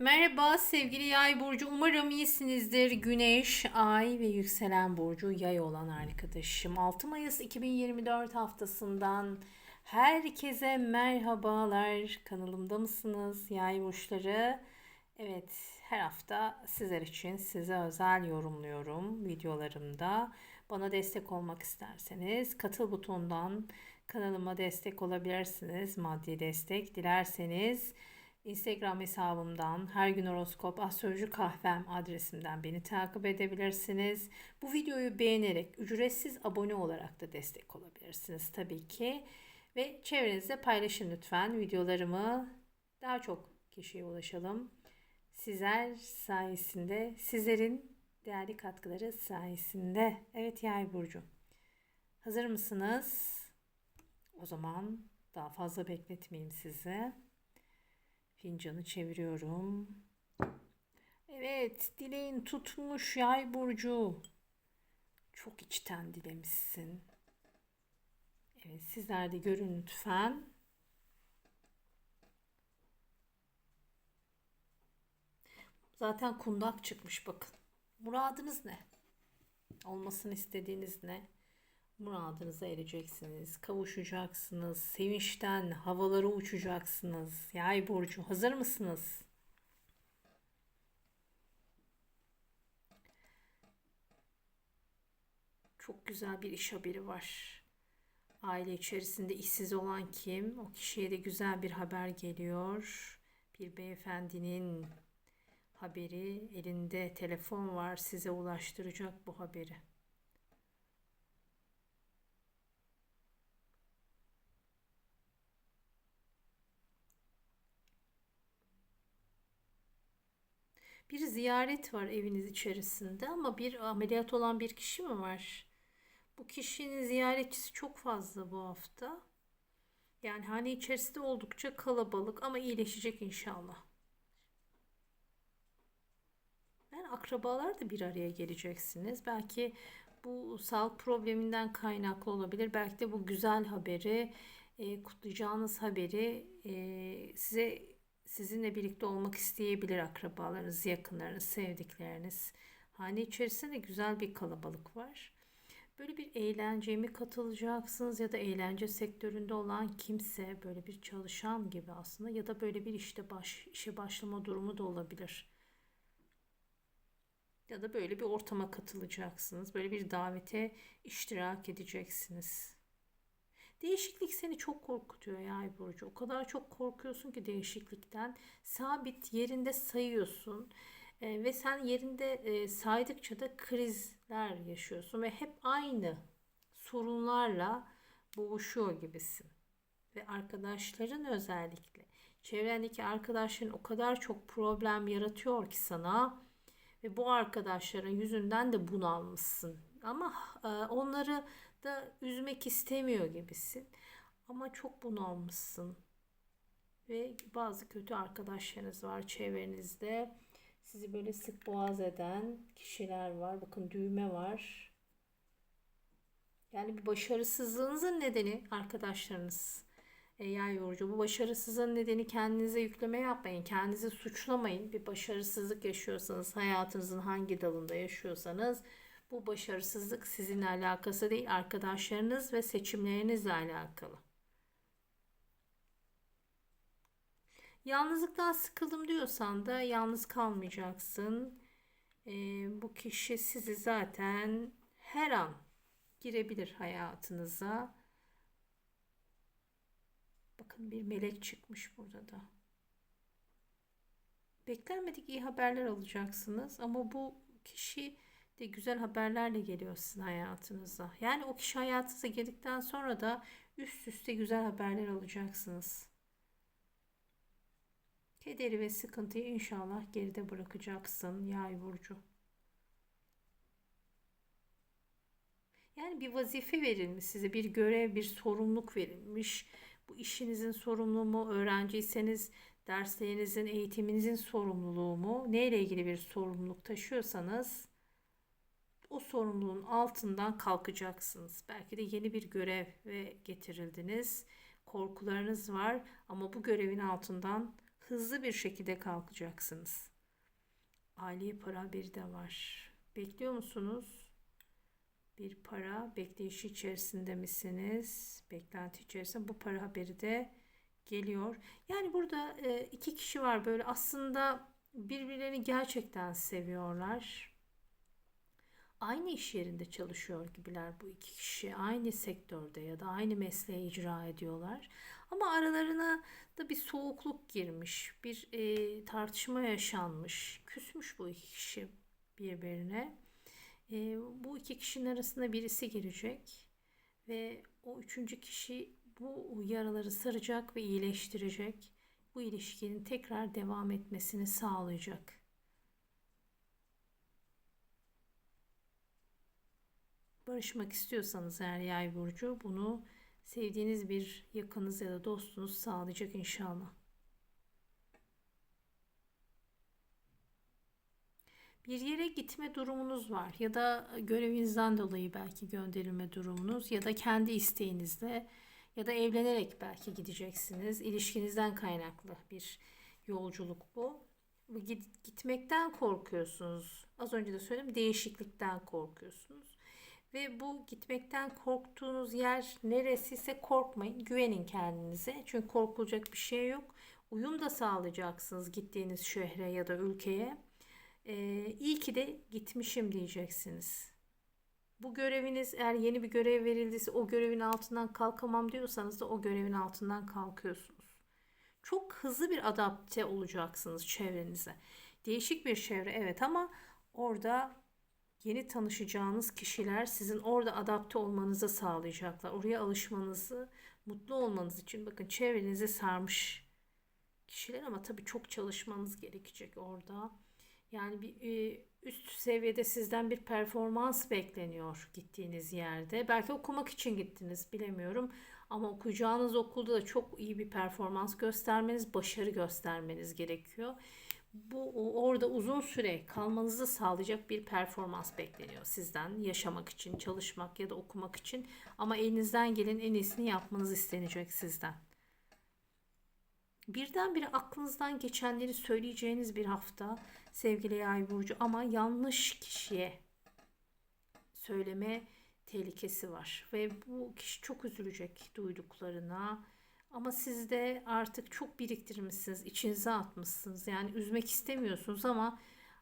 Merhaba sevgili yay burcu. Umarım iyisinizdir. Güneş, ay ve yükselen burcu yay olan arkadaşım. 6 Mayıs 2024 haftasından herkese merhabalar. Kanalımda mısınız yay burçları? Evet, her hafta sizler için size özel yorumluyorum videolarımda. Bana destek olmak isterseniz katıl butonundan kanalıma destek olabilirsiniz. Maddi destek dilerseniz Instagram hesabımdan her gün horoskop astroloji kahvem adresimden beni takip edebilirsiniz. Bu videoyu beğenerek ücretsiz abone olarak da destek olabilirsiniz tabii ki. Ve çevrenizde paylaşın lütfen videolarımı daha çok kişiye ulaşalım. Sizler sayesinde, sizlerin değerli katkıları sayesinde. Evet Yay Burcu. Hazır mısınız? O zaman daha fazla bekletmeyeyim sizi. Fincanı çeviriyorum. Evet, dileğin tutmuş Yay Burcu. Çok içten dilemişsin. Evet, sizler de görün lütfen. Zaten kundak çıkmış bakın. Muradınız ne? Olmasını istediğiniz ne? Muradınıza ereceksiniz, kavuşacaksınız, sevinçten havalara uçacaksınız. Yay burcu hazır mısınız? Çok güzel bir iş haberi var. Aile içerisinde işsiz olan kim? O kişiye de güzel bir haber geliyor. Bir beyefendinin haberi, elinde telefon var, size ulaştıracak bu haberi. Bir ziyaret var eviniz içerisinde ama bir ameliyat olan bir kişi mi var? Bu kişinin ziyaretçisi çok fazla bu hafta. Yani hane içerisinde oldukça kalabalık ama iyileşecek inşallah. Yani akrabalar da bir araya geleceksiniz. Belki bu sağlık probleminden kaynaklı olabilir. Belki de bu güzel haberi, e, kutlayacağınız haberi e, size sizinle birlikte olmak isteyebilir akrabalarınız, yakınlarınız, sevdikleriniz. Hane içerisinde güzel bir kalabalık var. Böyle bir eğlenceye mi katılacaksınız ya da eğlence sektöründe olan kimse böyle bir çalışan gibi aslında ya da böyle bir işte baş, işe başlama durumu da olabilir. Ya da böyle bir ortama katılacaksınız. Böyle bir davete iştirak edeceksiniz. Değişiklik seni çok korkutuyor ya Ay Burcu. O kadar çok korkuyorsun ki değişiklikten. Sabit yerinde sayıyorsun. E, ve sen yerinde e, saydıkça da krizler yaşıyorsun. Ve hep aynı sorunlarla boğuşuyor gibisin. Ve arkadaşların özellikle. Çevrendeki arkadaşların o kadar çok problem yaratıyor ki sana. Ve bu arkadaşların yüzünden de bunalmışsın. Ama e, onları da üzmek istemiyor gibisin. Ama çok bunalmışsın. Ve bazı kötü arkadaşlarınız var çevrenizde. Sizi böyle sık boğaz eden kişiler var. Bakın düğme var. Yani bir başarısızlığınızın nedeni arkadaşlarınız. E, yay yorucu. Bu başarısızlığın nedeni kendinize yükleme yapmayın. Kendinizi suçlamayın. Bir başarısızlık yaşıyorsanız, hayatınızın hangi dalında yaşıyorsanız bu başarısızlık sizinle alakası değil, arkadaşlarınız ve seçimlerinizle alakalı. Yalnızlıktan sıkıldım diyorsan da yalnız kalmayacaksın. Ee, bu kişi sizi zaten her an girebilir hayatınıza. Bakın bir melek çıkmış burada da. Beklenmedik iyi haberler alacaksınız ama bu kişi de güzel haberlerle geliyor sizin hayatınıza. Yani o kişi hayatınıza geldikten sonra da üst üste güzel haberler alacaksınız. Kederi ve sıkıntıyı inşallah geride bırakacaksın yay burcu. Yani bir vazife verilmiş size, bir görev, bir sorumluluk verilmiş. Bu işinizin sorumluluğu mu, öğrenciyseniz derslerinizin, eğitiminizin sorumluluğu mu, neyle ilgili bir sorumluluk taşıyorsanız o sorumluluğun altından kalkacaksınız. Belki de yeni bir göreve getirildiniz. Korkularınız var ama bu görevin altından hızlı bir şekilde kalkacaksınız. Aile para haberi de var. Bekliyor musunuz? Bir para bekleyişi içerisinde misiniz? Beklenti içerisinde bu para haberi de geliyor. Yani burada e, iki kişi var böyle aslında birbirlerini gerçekten seviyorlar. Aynı iş yerinde çalışıyor gibiler bu iki kişi. Aynı sektörde ya da aynı mesleği icra ediyorlar. Ama aralarına da bir soğukluk girmiş, bir e, tartışma yaşanmış, küsmüş bu iki kişi birbirine. E, bu iki kişinin arasında birisi girecek ve o üçüncü kişi bu yaraları saracak ve iyileştirecek. Bu ilişkinin tekrar devam etmesini sağlayacak. Barışmak istiyorsanız eğer yay burcu bunu sevdiğiniz bir yakınız ya da dostunuz sağlayacak inşallah. Bir yere gitme durumunuz var ya da görevinizden dolayı belki gönderilme durumunuz ya da kendi isteğinizle ya da evlenerek belki gideceksiniz. İlişkinizden kaynaklı bir yolculuk bu. Gitmekten korkuyorsunuz. Az önce de söyledim değişiklikten korkuyorsunuz. Ve bu gitmekten korktuğunuz yer neresiyse korkmayın. Güvenin kendinize. Çünkü korkulacak bir şey yok. Uyum da sağlayacaksınız gittiğiniz şehre ya da ülkeye. Ee, iyi ki de gitmişim diyeceksiniz. Bu göreviniz eğer yeni bir görev verildiyse o görevin altından kalkamam diyorsanız da o görevin altından kalkıyorsunuz. Çok hızlı bir adapte olacaksınız çevrenize. Değişik bir çevre evet ama orada yeni tanışacağınız kişiler sizin orada adapte olmanızı sağlayacaklar. Oraya alışmanızı, mutlu olmanız için bakın çevrenizi sarmış kişiler ama tabii çok çalışmanız gerekecek orada. Yani bir e, üst seviyede sizden bir performans bekleniyor gittiğiniz yerde. Belki okumak için gittiniz bilemiyorum. Ama okuyacağınız okulda da çok iyi bir performans göstermeniz, başarı göstermeniz gerekiyor. Bu orada uzun süre kalmanızı sağlayacak bir performans bekleniyor sizden yaşamak için, çalışmak ya da okumak için. Ama elinizden gelen en iyisini yapmanız istenecek sizden. Birdenbire aklınızdan geçenleri söyleyeceğiniz bir hafta sevgili yay burcu ama yanlış kişiye söyleme tehlikesi var ve bu kişi çok üzülecek duyduklarına ama siz de artık çok biriktirmişsiniz içinize atmışsınız yani üzmek istemiyorsunuz ama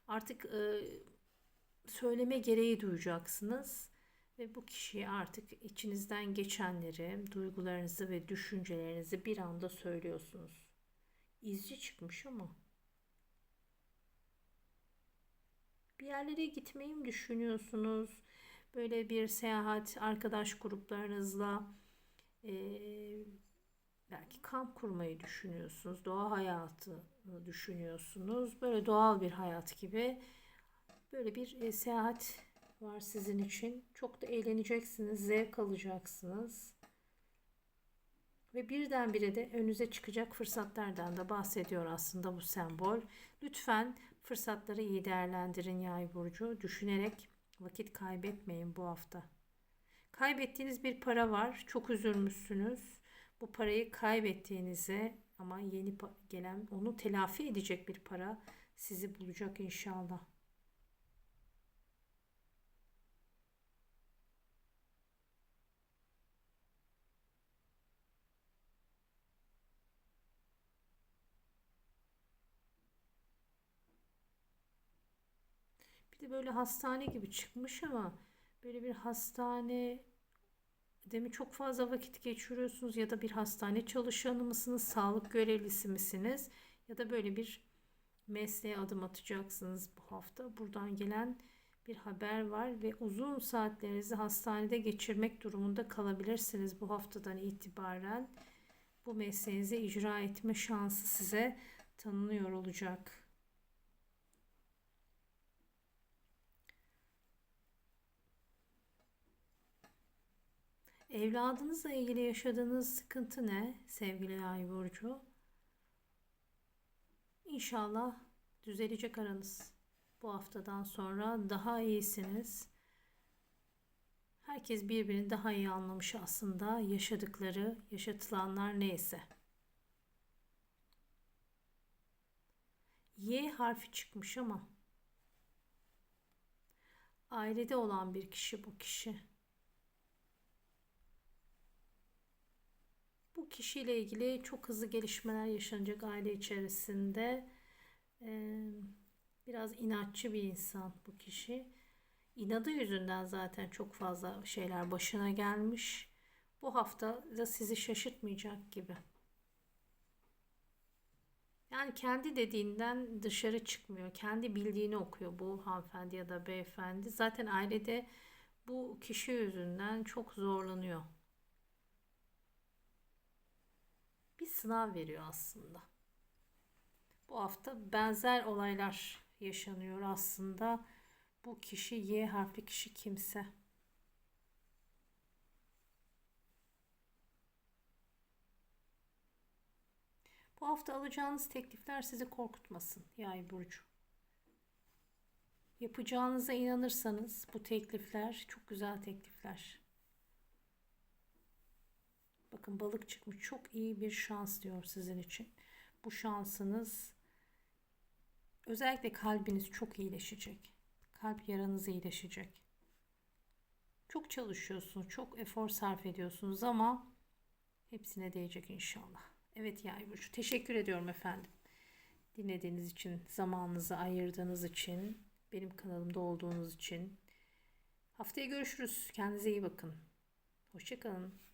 artık e, söyleme gereği duyacaksınız ve bu kişiye artık içinizden geçenleri duygularınızı ve düşüncelerinizi bir anda söylüyorsunuz izci çıkmış ama. Bir yerlere gitmeyi mi düşünüyorsunuz? Böyle bir seyahat arkadaş gruplarınızla e, belki kamp kurmayı düşünüyorsunuz. Doğa hayatı düşünüyorsunuz. Böyle doğal bir hayat gibi. Böyle bir e, seyahat var sizin için. Çok da eğleneceksiniz, zevk alacaksınız. Ve birdenbire de önünüze çıkacak fırsatlardan da bahsediyor aslında bu sembol. Lütfen fırsatları iyi değerlendirin yay burcu. Düşünerek vakit kaybetmeyin bu hafta. Kaybettiğiniz bir para var. Çok üzülmüşsünüz. Bu parayı kaybettiğinize ama yeni gelen onu telafi edecek bir para sizi bulacak inşallah. Bir de böyle hastane gibi çıkmış ama böyle bir hastane demi çok fazla vakit geçiriyorsunuz ya da bir hastane çalışanı mısınız, sağlık görevlisi misiniz ya da böyle bir mesleğe adım atacaksınız bu hafta. Buradan gelen bir haber var ve uzun saatlerinizi hastanede geçirmek durumunda kalabilirsiniz bu haftadan itibaren. Bu mesleğinizi icra etme şansı size tanınıyor olacak. Evladınızla ilgili yaşadığınız sıkıntı ne sevgili Ay Burcu? İnşallah düzelecek aranız. Bu haftadan sonra daha iyisiniz. Herkes birbirini daha iyi anlamış aslında yaşadıkları, yaşatılanlar neyse. Y harfi çıkmış ama ailede olan bir kişi bu kişi. Bu kişiyle ilgili çok hızlı gelişmeler yaşanacak aile içerisinde. Biraz inatçı bir insan bu kişi. İnadı yüzünden zaten çok fazla şeyler başına gelmiş. Bu hafta da sizi şaşırtmayacak gibi. Yani kendi dediğinden dışarı çıkmıyor. Kendi bildiğini okuyor bu hanımefendi ya da beyefendi. Zaten ailede bu kişi yüzünden çok zorlanıyor. Bir sınav veriyor aslında. Bu hafta benzer olaylar yaşanıyor aslında. Bu kişi Y harfli kişi kimse. Bu hafta alacağınız teklifler sizi korkutmasın Yay burcu. Yapacağınıza inanırsanız bu teklifler çok güzel teklifler. Bakın balık çıkmış. Çok iyi bir şans diyor sizin için. Bu şansınız özellikle kalbiniz çok iyileşecek. Kalp yaranız iyileşecek. Çok çalışıyorsunuz, çok efor sarf ediyorsunuz ama hepsine değecek inşallah. Evet Yay burcu. Teşekkür ediyorum efendim. Dinlediğiniz için, zamanınızı ayırdığınız için, benim kanalımda olduğunuz için. Haftaya görüşürüz. Kendinize iyi bakın. Hoşçakalın.